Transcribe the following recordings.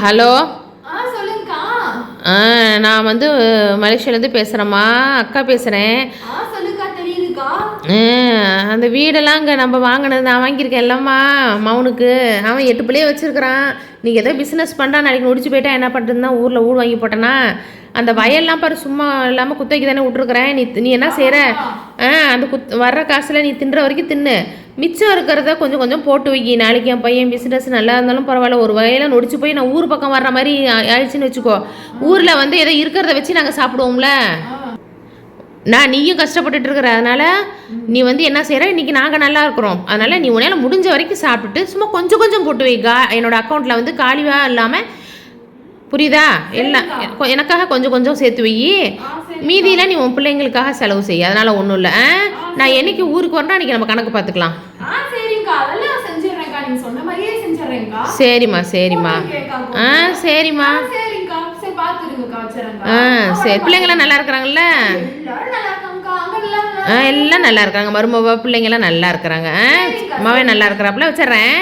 Hello? நான் வந்து மலேசியாலேருந்து பேசுகிறேம்மா அக்கா பேசுகிறேன் அந்த வீடெல்லாம் இங்கே நம்ம வாங்கினது நான் வாங்கியிருக்கேன் இல்லைம்மா மவுனுக்கு. அவன் எட்டு பிள்ளைய வச்சுருக்கிறான். நீ ஏதோ பிஸ்னஸ் பண்ணுறான் நாளைக்கு முடிச்சு போயிட்டா என்ன பண்ணுறதுன்னு தான் ஊரில் ஊர் வாங்கி போட்டேன்னா அந்த வயல்லாம் பாரு சும்மா இல்லாமல் குத்தகைக்கு தானே விட்ருக்குறேன் நீ நீ என்ன செய்கிற ஆ அந்த குத் வர்ற காசில் நீ தின்ற வரைக்கும் தின்னு. மிச்சம் இருக்கிறத கொஞ்சம் கொஞ்சம் போட்டு வைக்கி. நாளைக்கு என் பையன் பிஸ்னஸ் நல்லா இருந்தாலும் பரவாயில்ல. ஒரு வகையில் நொடிச்சு போய் நான் ஊர் பக்கம் வர்ற மாதிரி ஆயிடுச்சுன்னு வச்சுக்கோ. ஊரில் வந்து ஏதோ இருக்கிறத வச்சு நாங்கள் சாப்பிடுவோம்ல. நான் நீயும் கஷ்டப்பட்டுட்டு இருக்கிற அதனால நீ வந்து என்ன செய்கிற இன்றைக்கி நாங்கள் நல்லா இருக்கிறோம். அதனால் நீ உன்னால் முடிஞ்ச வரைக்கும் சாப்பிட்டுட்டு சும்மா கொஞ்சம் கொஞ்சம் போட்டு வைக்கா. என்னோடய அக்கௌண்ட்டில் வந்து காலிவாக இல்லாமல் புரியுதா? எல்லாம் எனக்காக கொஞ்சம் கொஞ்சம் சேர்த்து வை. மீதியில் நீ உன் பிள்ளைங்களுக்காக செலவு செய். அதனால ஒன்றும் இல்லை. நான் என்னைக்கு ஊருக்கு வரேன் அன்றைக்கி நம்ம கணக்கு பார்த்துக்கலாம். சரிம்மா சரிம்மா. ஆ சரிம்மா. ஆ சரி பிள்ளைங்களாம் நல்லா இருக்கிறாங்கல்ல? ஆ எல்லாம் நல்லா இருக்காங்க மருமவ பிள்ளைங்கெல்லாம் நல்லா இருக்கிறாங்க. ஆ மவன் நல்லா இருக்கிறாப்புல. வச்சிடுறேன்.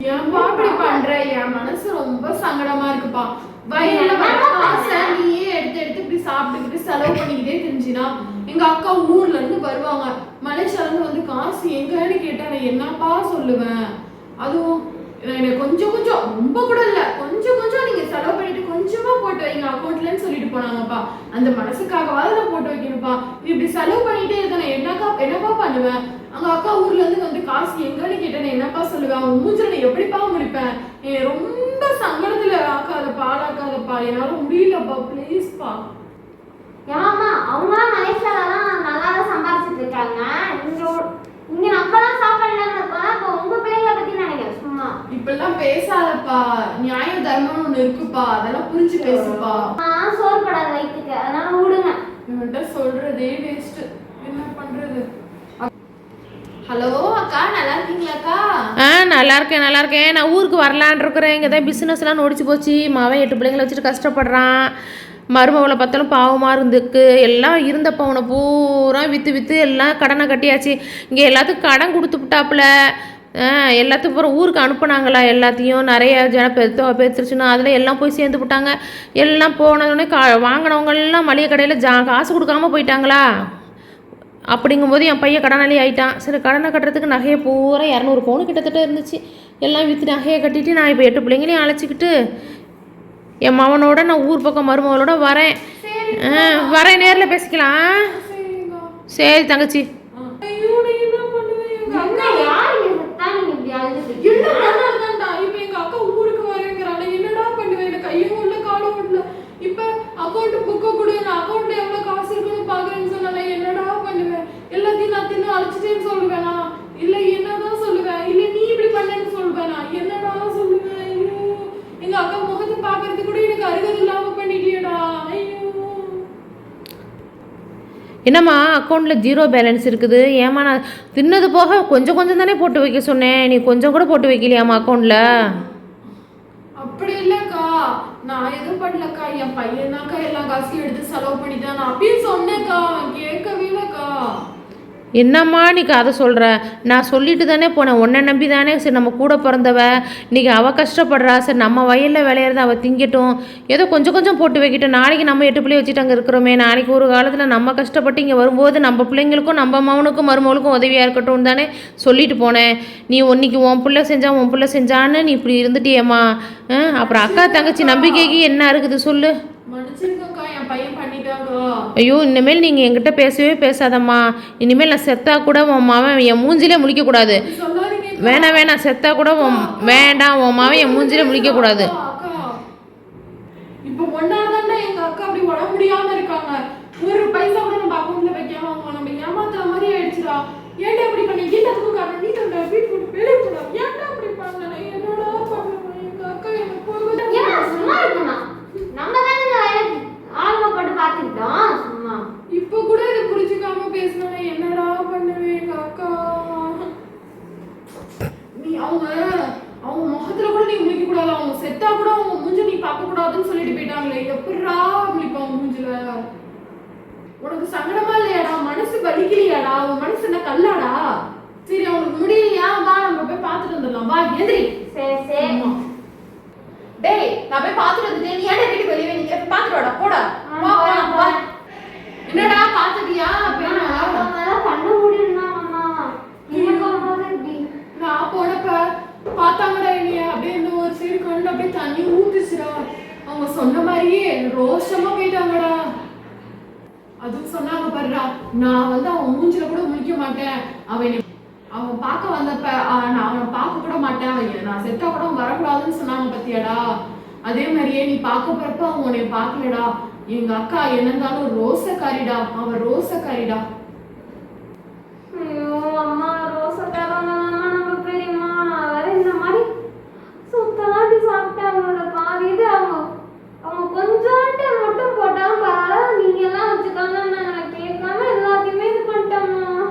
ஏன்பா இப்படி பண்ற? என் மனசு ரொம்ப சங்கடமா இருக்குப்பா. வயல்ல காசை நீயே எடுத்து எடுத்து இப்படி சாப்பிட்டுக்கிட்டு செலவு பண்ணிக்கிட்டே தெரிஞ்சினா எங்க அக்கா ஊர்ல இருந்து வருவாங்க. மலேசியால இருந்து வந்து காசு எங்கன்னு கேட்டா நான் என்னப்பா சொல்லுவேன்? அதுவும் எனக்கு கொஞ்சம் கொஞ்சம் ரொம்ப கூட இல்ல. கொஞ்சம் கொஞ்சம் நீங்க செலவு பண்ணிட்டு கொஞ்சமா போட்டு வைங்க. அக்கௌண்ட்லன்னு சொல்லிட்டு போனாங்கப்பா. அந்த மனசுக்காகவாவது நான் போட்டு வைக்கணும்ப்பா. நீ இப்படி செலவு பண்ணிட்டே இருக்க நான் என்னக்கா என்னப்பா பண்ணுவேன்? அங்க அக்கா ஊர்ல இருந்து வந்து காசு எங்கன்னு கேட்டேன் என்னப்பா சொல்லுவேன் அவன் மூஞ்சில எப்படிப்பா முடிப்பேன் ரொம்ப சங்கடத்துல ஆக்காதப்பா ஆளாக்காதப்பா. என்னால முடியலப்பா ப்ளீஸ்ப்பா ஏமாமா அவங்களாம் மலேசியாலலாம் நல்லா தான் சம்பாதிச்சிட்டு இருக்காங்க. இங்க இங்க நம்மலாம் இருக்கோம் இப்போ உங்க பிள்ளைங்களை பத்தி நினைக்கிறேன் சும்மா. இப்பெல்லாம் பேசாதப்பா. நியாயம் தர்மம்னு ஒண்ணு இருக்குப்பா. அதெல்லாம் புரிஞ்சு பேசுப்பா. நான் சோறு படாத வயிற்றுக்கு அதனால விடுங்க. இவன்கிட்ட சொல்றதே வேஸ்ட் என்ன பண்றது ஹலோ அக்கா நல்லா இருக்கீங்களாக்கா ஆ நல்லா இருக்கேன் நல்லா இருக்கேன் நான் ஊருக்கு வரலான் இருக்கிறேன். இங்கே தான் பிஸ்னஸ்லாம் நொடிச்சு போச்சு. மாவன் எட்டு பிள்ளைங்களை வச்சுட்டு கஷ்டப்படுறான். மருமவளை பார்த்தாலும் பாவமாக இருந்துக்கு. எல்லாம் இருந்த பவுனை பூரா விற்று விற்று எல்லாம் கடனை கட்டியாச்சு. இங்கே எல்லாத்துக்கும் கடன் கொடுத்து விட்டாப்புல. எல்லாத்தையும் எல்லாத்துக்கும் அப்புறம் ஊருக்கு அனுப்புனாங்களா எல்லாத்தையும். நிறைய ஜன பெருத்தோ பெருத்துருச்சுன்னா அதில் எல்லாம் போய் சேர்ந்து விட்டாங்க. எல்லாம் போனதுடனே கா வாங்கினவங்கெல்லாம் மளிகை கடையில் ஜா காசு கொடுக்காம போயிட்டாங்களா? அப்படிங்கும்போது என் பையன் கடனாளி ஆயிட்டான். சரி கடனை கட்டுறதுக்கு நகையை பூரா இரநூறு பவுன் கிட்டத்தட்ட இருந்துச்சு. எல்லாம் விற்று நகையை கட்டிட்டு நான் இப்போ எட்டு பிள்ளைங்களையும் அழைச்சிக்கிட்டு என் மவனோட நான் ஊர் பக்கம் மருமகளோட வரேன். வரேன் நேரில் பேசிக்கலாம். சரி தங்கச்சி ஐயோ நான் என்ன பண்ணுவேன் எங்க என்ன அக்கா யார் இங்க செத்தா நீங்க இப்படி அழுதுட்டு என்ன இருக்கீங்க? பண்ணாதான்டா இப்ப எங்க அக்கா ஊருக்கு வரேங்கிறாளே என்னடா பண்ணுவேன் எனக்கு கையும் உள்ள காலும் உள்ள இப்ப அக்கௌண்ட் புக்க கொடு நான் அக்கௌண்ட்ல எவ்வளவு காசு இருக்குன்னு பாக்குறேன்னு சொன்னால என்னடா பண்ணுவேன் எல்லாத்தையும் நான் அழைச்சிட்டேன்னு சொல்லுவேனா? இல்ல என்னதான் சொல்லுவேன்? இல்ல நீ இப்படி பண்ணேன்னு சொல்லுவேனா? என்னடா சொல்லுவேன் ஐயோ எங்க அக்கா முகத்தை பாக்குறதுக்கு கூட எனக்கு அருகது இல்லாம பண்ணிட்டியடா? ஐயோ. என்னம்மா அக்கௌண்ட்டில் ஜீரோ பேலன்ஸ் இருக்குது. ஏம்மா நான் தின்னது போக கொஞ்சம் கொஞ்சம் தானே போட்டு வைக்க சொன்னேன். நீ கொஞ்சம் கூட போட்டு வைக்கலையாம்மா அக்கௌண்ட்டில் அப்படி இல்லக்கா. நான் எதுவும் பண்ணலக்கா. என் பையன் தான்க்கா எல்லா காசையும் எடுத்து செலவு பண்ணிட்டான். நான் அப்பயும் சொன்னேக்கா கேட்கவே இல்லக்கா. என்னம்மா நீ கதை சொல்கிற நான் சொல்லிட்டு தானே போனேன். உன்னை நம்பி தானே சரி நம்ம கூட பிறந்தவ. இன்னைக்கு அவள் கஷ்டப்படுறா. சரி நம்ம வயலில் விளையிறத அவள் திங்கட்டும். ஏதோ கொஞ்சம் கொஞ்சம் போட்டு வைக்கட்டும். நாளைக்கு நம்ம எட்டு பிள்ளை வச்சுட்டு அங்கே இருக்கிறோமே. நாளைக்கு ஒரு காலத்தில் நம்ம கஷ்டப்பட்டு இங்கே வரும்போது நம்ம பிள்ளைங்களுக்கும் நம்ம மவனுக்கும் மருமகளுக்கும் உதவியாக இருக்கட்டும் தானே சொல்லிட்டு போனேன். நீ ஒன்றைக்கு உன் பிள்ளை செஞ்சான் உன் பிள்ளை செஞ்சான்னு நீ இப்படி இருந்துட்டியேம்மா. அப்புறம் அக்கா தங்கச்சி நம்பிக்கைக்கு என்ன இருக்குது சொல்லு. ஐயோ இனிமேல் நீங்கள் என்கிட்ட பேசவே பேசாதம்மா. இனிமேல் நான் செத்தா கூட உன் மாவன் என் மூஞ்சிலே முழிக்கக்கூடாது. வேணாம் வேணாம் செத்தா கூட உன் வேண்டாம் உன் மாவன் என் மூஞ்சிலே முழிக்கக்கூடாது. இப்போ ஒன்னாதாண்டா எங்க அக்கா அப்படி உடம்பு முடியாம இருக்காங்க. ஒரு பைசா கூட நம்ம அக்கௌண்ட்ல வைக்காம அவங்க நம்ம ஏமாத்துற மாதிரி ஆயிடுச்சுடா. ஏன்டா இப்படி பண்ணி? வீட்டுக்கும் காரணம் நீ தந்தா வீட்டு விட்டு வெளியே போடா ஏன்டா அப்படி பண்ணல என்னடா பண்ணுவேன் எங்க அக்கா எனக்கு போகுது ஏன் சும்மா இருக்கணும் நம்ம தானே இந்த வேலைக்கு ஆளுங்க போட்டு பார்த்துக்கிட்டோம் சும்மா இப்போ கூட இதை புரிஞ்சுக்காம பேசினா என்னடா பண்ணுவேன் எங்க அக்கா நீ அவங்க அவங்க முகத்துல கூட நீ முழிக்க கூடாது அவங்க செத்தா கூட அவங்க மூஞ்ச நீ பார்க்க கூடாதுன்னு சொல்லிட்டு போயிட்டாங்களே. எப்படிடா முழிப்பாங்க மூஞ்சில உனக்கு சங்கடமா இல்லையாடா? மனசு வலிக்கலையாடா? உன் மனசு என்ன கல்லாடா? சரி அவனுக்கு முடியலையா? வா நம்ம போய் பார்த்துட்டு வந்துடலாம். வா எந்திரி. சரி சரி. ஆமா. பாத்துட்டு வந்துட்டேன். நீ ஏன்டா வீட்டுக்கு வெளியே நீங்க பாத்துட்டு வாடா போடா. என்னடா பாத்துட்டியா பேனா அதெல்லாம் கண்ணு மூடிடணும் அம்மா எனக்கு வரும்போது இப்படி நான் போனப்ப பார்த்தாங்கடா என்னைய அப்படியே இந்த ஒரு சைடு கண்டு அப்படியே தண்ணி ஊத்துச்சுடா. அவங்க சொன்ன மாதிரியே ரோஷமா போயிட்டாங்கடா. அதுவும் சொன்னாங்க பாருடா நான் வந்து அவன் மூஞ்சில கூட முழிக்க மாட்டேன். அவன் அவன் பார்க்க வந்தப்ப நான் அவனை பார்க்க கூட மாட்டேன். அவன் நான் செத்தா கூட அவன் வரக்கூடாதுன்னு சொன்னாங்க பத்தியாடா. அதே மாதிரியே நீ பார்க்க போறப்ப அவன் உன்னை பார்க்கலடா. எங்க அக்கா என்ன இருந்தாலும் ரோசக்காரிடா. அவன் ரோசக்காரிடா ஐயோ அம்மா ரோசக்காரங்க நம்ம பெரியம்மா நான் வேற இந்த மாதிரி சுத்தலாட்டி சாப்பிட்டு அவங்களோட பாதி இது அவங்க அவங்க கொஞ்சோண்டு மட்டும் போட்டாலும் பரவாயில்ல நீங்க எல்லாம் வச்சுக்கோங்க நான் கேட்காம எல்லாத்தையுமே இது பண்ணிட்டோம்மா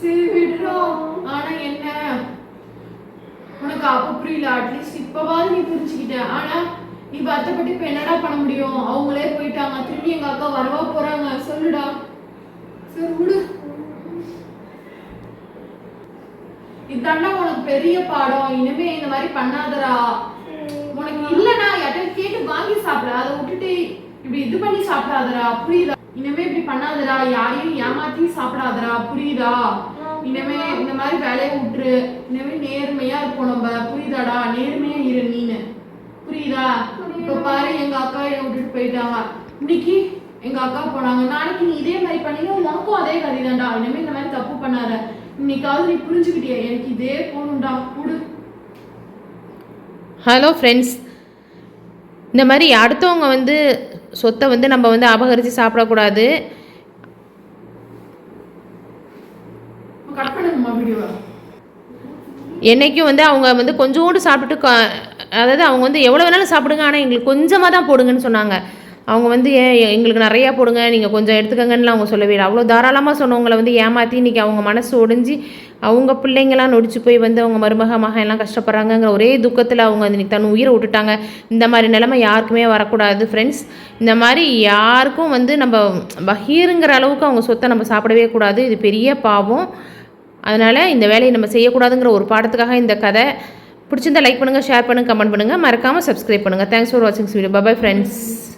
சரி விடுறோம் ஆனா என்ன உனக்கு அப்ப புரியல அட்லீஸ்ட் இப்போவாது நீ புரிஞ்சுக்கிட்ட. ஆனா நீ வருத்தப்பட்டு இப்போ என்னடா பண்ண முடியும்? அவங்களே போயிட்டாங்க. திரும்பி எங்க அக்கா வரவா போறாங்க. சொல்லுடா. சரி விடு. இதாண்டா உனக்கு பெரிய பாடம். இனிமே இந்த மாதிரி பண்ணாதடா. உனக்கு இல்லைனா யார்கிட்ட கேட்டு வாங்கி சாப்பிட. அதை விட்டுட்டு இப்படி இது பண்ணி சாப்பிடாதடா. புரியுதா? இனிமே இப்படி பண்ணாதடா. யாரையும் ஏமாத்தி சாப்பிடாதடா. புரியுதா? இனிமே இந்த மாதிரி வேலையை விட்டுரு. இனிமே நேர்மையா இருப்போம் நம்ம. புரியுதாடா? நேர்மையா இரு நீனு. புரியுதா? இப்ப பாரு எங்க அக்கா என்னை விட்டுட்டு போயிட்டாங்க. இன்னைக்கு எங்க அக்கா போனாங்க. நாளைக்கு நீ இதே மாதிரி பண்ணினா உனக்கும் அதே கதிதான்டா. இனிமே இந்த மாதிரி தப்பு பண்ணாத. இன்னைக்காவது நீ புரிஞ்சுக்கிட்டியா? எனக்கு இதே போகணும்டா விடு ஹலோ ஃப்ரெண்ட்ஸ் இந்த மாதிரி அடுத்தவங்க வந்து சொத்தை வந்து நம்ம வந்து அபகரித்து சாப்பிடக்கூடாது. கட் பண்ணுங்கம்மா வீடியோவை என்னைக்கும் வந்து அவங்க வந்து கொஞ்சோண்டு சாப்பிட்டுட்டு அதாவது அவங்க வந்து எவ்வளோ வேணாலும் சாப்பிடுங்க ஆனால் எங்களுக்கு கொஞ்சமாக தான் போடுங்கன்னு சொன்னாங்க. அவங்க வந்து ஏன் எங்களுக்கு நிறையா போடுங்க நீங்கள் கொஞ்சம் எடுத்துக்கங்கன்னு அவங்க சொல்லவே இல்லை. அவ்வளோ தாராளமாக சொன்னவங்களை வந்து ஏமாற்றி இன்றைக்கி அவங்க மனசு ஒடிஞ்சு அவங்க பிள்ளைங்களாம் நொடிச்சு போய் வந்து அவங்க மருமக மகன் எல்லாம் கஷ்டப்படுறாங்கங்கிற ஒரே துக்கத்தில் அவங்க இன்றைக்கி தன் உயிரை விட்டுட்டாங்க. இந்த மாதிரி நிலைமை யாருக்குமே வரக்கூடாது ஃப்ரெண்ட்ஸ் இந்த மாதிரி யாருக்கும் வந்து நம்ம பகீருங்கிற அளவுக்கு அவங்க சொத்தை நம்ம சாப்பிடவே கூடாது. இது பெரிய பாவம். அதனால் இந்த வேலையை நம்ம செய்யக்கூடாதுங்கிற ஒரு பாடத்துக்காக இந்த கதை பிடிச்சிருந்தா லைக் பண்ணுங்கள் ஷேர் பண்ணுங்கள் கமெண்ட் பண்ணுங்கள் மறக்காமல் சப்ஸ்கிரைப் பண்ணுங்கள் தேங்க்ஸ் ஃபார் வாட்சிங் வீடியோ பை ஃப்ரெண்ட்ஸ்